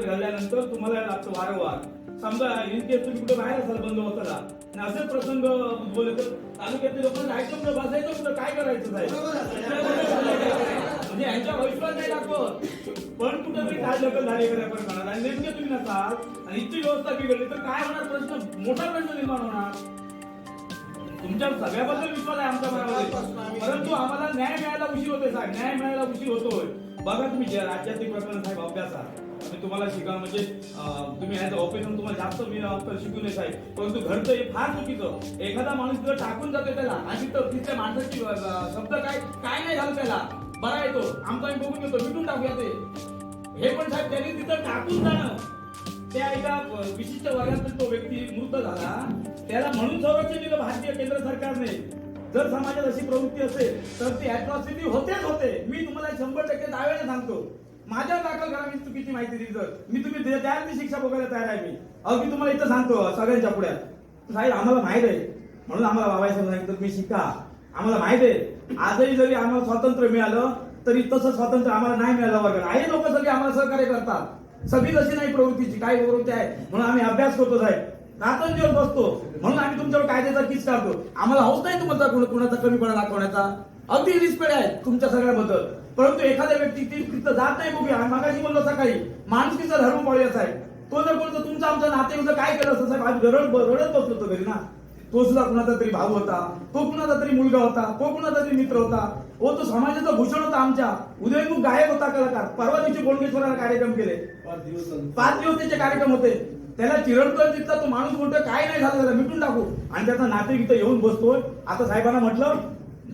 घडल्यानंतर तुम्हाला लागतं वारंवार. समजा इन केस तुम्ही कुठे बाहेर असाल बंद होताना आणि असेच प्रसंग उद्भवले तर तालुक्यातील लोकांना ऐकून कुठं बसायचं कुठं काय करायचं साहेब? म्हणजे यांच्या विश्वास नाही दाखवत. पण कुठेतरी काय दखल झाली एखाद्या प्रकरणात आणि नेमके तुम्ही नसाल आणि इतकी व्यवस्था बिघडली तर काय होणार प्रश्न? मोठा प्रश्न निर्माण होणार. तुमच्या सगळ्याबद्दल विश्वास आहे आमच्या मनामध्ये. परंतु आम्हाला न्याय मिळायला उशीर होतोय साहेब. न्याय मिळायला उशीर होतोय. बघा तुम्ही जे राज्यातील प्रकरण साहेब अभ्यासात. मी तुम्हाला शिका म्हणजे तुम्ही ॲज अ ऑफिसर तुम्हाला जास्त मी अं, शिकू नये साहेब परंतु घरचं हे फार चुकीचं. एखादा माणूस तिथं टाकून जातो त्याला आणि तिथं तिथल्या माणसाची शब्द काय काय नाही झालं त्याला बरा येतो आमचा आम्ही बघून घेतो मिटून टाकूया ते. हे पण साहेब त्यांनी तिथं टाकून जाणं. त्या एका विशिष्ट वर्गातील तो व्यक्ती मृत झाला. त्याला म्हणून संरक्षण दिलं भारतीय केंद्र सरकारने. जर समाजात अशी प्रवृत्ती असेल तर ती अॅट्रॉसिटी होतेच होते. मी तुम्हाला शंभर टक्के दाव्याने सांगतो. माझ्या दाखल करा मी चुकीची माहिती दिली तर. मी तुम्ही द्या- द्याल मी शिक्षा भोगायला तयार आहे मी. अगदी तुम्हाला इथं सांगतो सगळ्यांच्या पुढे साहेब आम्हाला माहीत आहे. म्हणून आम्हाला बाबासाहेब सांगितलं तुम्ही शिका. आम्हाला माहीत आहे. आजही जरी आम्हाला स्वातंत्र्य मिळालं तरी तसं स्वातंत्र्य आम्हाला नाही मिळालं वगैरे आहे लोक सगळे आम्हाला सहकार्य करतात. सगळी तशी नाही प्रवृत्तीची काय प्रवृत्ती आहे. म्हणून आम्ही अभ्यास करतो साहेब. रात्रंदिवस बसतो. म्हणून आम्ही तुमच्यावर कायद्याचा किस काढतो. आम्हाला हौस नाही तुमचा कुणाचा कमीपणा दाखवण्याचा. अगदी रिस्पेक्ट आहे तुमच्या सगळ्याबद्दल. परंतु एखाद्या व्यक्ती ती तिथं जात नाही बघूया मागाशी बोललो सकाळी माणुसकीचा धर्म पाळूया साहेब तो जर कोणतं तुमचं आमचं नाते काय केलं असतं? साहेब रडत रडत बसलो होतो घरी ना. तो सुद्धा कुणाचा तरी भाऊ होता. तो कुणाचा तरी मुलगा होता. तो कुणाचा तरी मित्र होता. ओ तो समाजाचं भूषण होता आमच्या. उदयमुख गायक होता कलाकार. परवा दिवशी बोलगेश्वराला कार्यक्रम केले. पाच दिवस त्याचे कार्यक्रम होते. त्याला चिरडतोय तिथला तो माणूस म्हणतोय काय नाही झालं त्याला मिटून टाकू. आणि त्याचा नाते इथं येऊन बसतोय. आता साहेबांना म्हटलं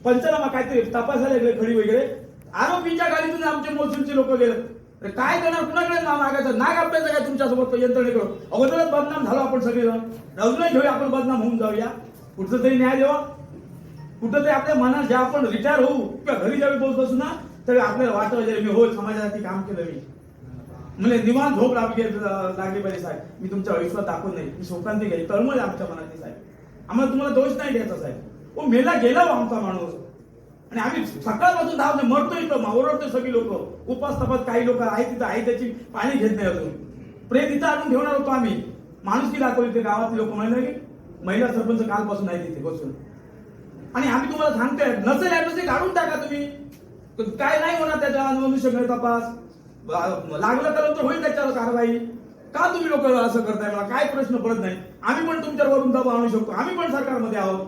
पंचनामा काहीतरी तपासायला गेले खडी वगैरे. आरोपीच्या गाडीतून आमचे महसूलचे लोक गेले. काय करणार? कुणाकडे नाव मागायचं? नाग आपल्याचं काय तुमच्यासोबत? यंत्रणेकडं. अगोदरच बदनाम झालो आपण सगळेजण. अजूनही घेऊया आपण बदनाम होऊन जाऊया. कुठं तरी न्याय देवा कुठं तरी आपल्या मनात ज्या आपण रिटायर होऊ किंवा घरी ज्यावेळी बोलत असू ना तरी आपल्याला वाटत मी हो समाजासाठी काम केलं मी. म्हणजे निवांत झोप लागली लागली पाहिजे साहेब. मी तुमच्या आयुष्यात दाखवत नाही मी शोकांती घ्यायची तळमळ आहे आमच्या मनातली साहेब. आम्हाला तुम्हाला दोष नाही द्यायचा साहेब. ओ मेला गेला हो आमचा माणूस. आणि आम्ही सकाळपासून धावतो मरतो इथं ओरडतो सगळी लोक. उपास तपास काही लोक आहे तिथं आहे त्याची पाणी घेत नाही अजून. प्रेत इथं आणून ठेवणार होतो आम्ही. माणुसकी दाखवली ते गावातले लोक म्हणाले की महिला सरपंच कालपासून आहे तिथे बसून. आणि आम्ही तुम्हाला सांगतोय नसेल ऍड्रेस काढून टाका तुम्ही. काय नाही होणार त्याच्या मनुष्यबळ तपास. लागलं तर तर होईल त्याच्यावर कारवाई. का तुम्ही लोक असं करताय मला? काय प्रश्न पडत नाही. आम्ही पण तुमच्यावरून दबाव आणू शकतो. आम्ही पण सरकारमध्ये आहोत.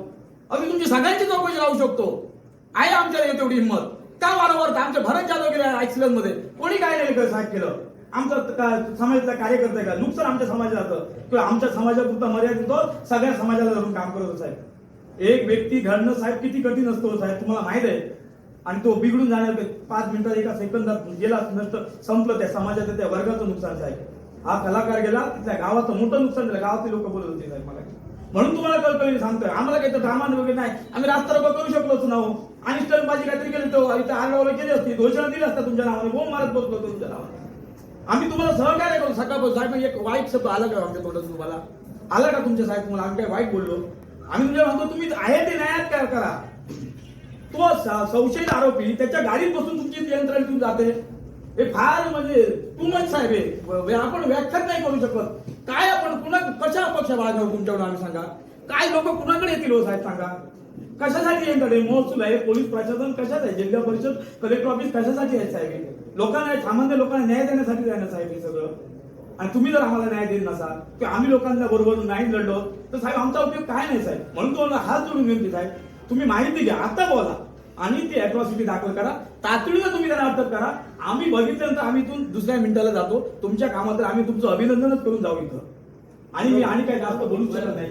अगदी तुमची सगळ्यांची चौकशी लावू शकतो. आहे आमच्या तेवढी हिंमत का वारंवार आमच्या भरत जाधव गेल्या ऍक्सिडेंटमध्ये. कोणी काय नाही साहेब केलं. आमचा का- समाजातला कार्यकर्ता आहे का? नुकसान आमच्या समाजाचं किंवा आमच्या समाजापुरता मर्यादित तो सगळ्या समाजाला धरून काम करत साहेब. एक व्यक्ती घडणं साहेब किती कठीण असतो हो साहेब तुम्हाला माहीत आहे. आणि तो बिघडून जाणार पाच मिनिटात एका सेकंदात गेला नंतर संपलं त्या समाजाचं त्या वर्गाचं नुकसान साहेब. हा कलाकार गेला तिथल्या गावाचं मोठं नुकसान झालं. गावातले लोक बोलत होते साहेब मला. म्हणून तुम्हाला कळकळी सांगतोय. आम्हाला काही तर ड्रामा वगैरे नाही. आम्ही रास्ता रोको करू शकलोच ना हो. आणि माझी काहीतरी केली तो इथं आगावलं केली असती. घोषणा दिली असता तुमच्या नावाने. बोम मारत बसलो तुमच्या नावाने. आम्ही तुम्हाला सहकार्य करू. सकाळ साहेब एक वाईट शब्द आला का आमच्या तोंडात तुम्हाला? आला का तुमच्या साहेब तुम्हाला? आम्ही काय वाईट बोललो? आम्ही तुमच्या म्हणतो तुम्ही आहे ते न्यायात काय करा? तो संशयित आरोपी त्याच्या गाडीत बसून तुमची यंत्रणेतून जाते. हे फार म्हणजे तू मच साहेब हे. आपण व्याख्यात नाही करू शकत. काय आपण कुणा कशा अपेक्षा बाळगाव तुमच्याकडून आम्ही सांगा? काय लोक कुणाकडे येतील हो साहेब सांगा? कशासाठी यांच्याकडे महसूल आहे? पोलीस प्रशासन कशाच आहे जिल्हा परिषद कलेक्टर ऑफिस कशासाठी आहे साहेब लोकांना सामान्य लोकांना न्याय देण्यासाठी आहे ना साहेब हे सगळं. आणि तुम्ही जर आम्हाला न्याय देत नसाल की आम्ही लोकांना बरोबर नाही लढलो तर साहेब आमचा उपयोग काय नाही साहेब? म्हणून तुम्हाला हात जोडून विनंती साहेब. तुम्ही माहिती घ्या. आता बोला. आणि ती अॅट्रॉसिटी दाखल करा. तातडीनं तुम्ही त्याला अटक करा. आम्ही बघितल्यानंतर आम्ही इथून दुसऱ्या मिनिटाला जातो. तुमच्या कामात आम्ही तुमचं अभिनंदनच करून जाऊ इथं. आणि मी आणि काय जास्त बोलू शकत नाही.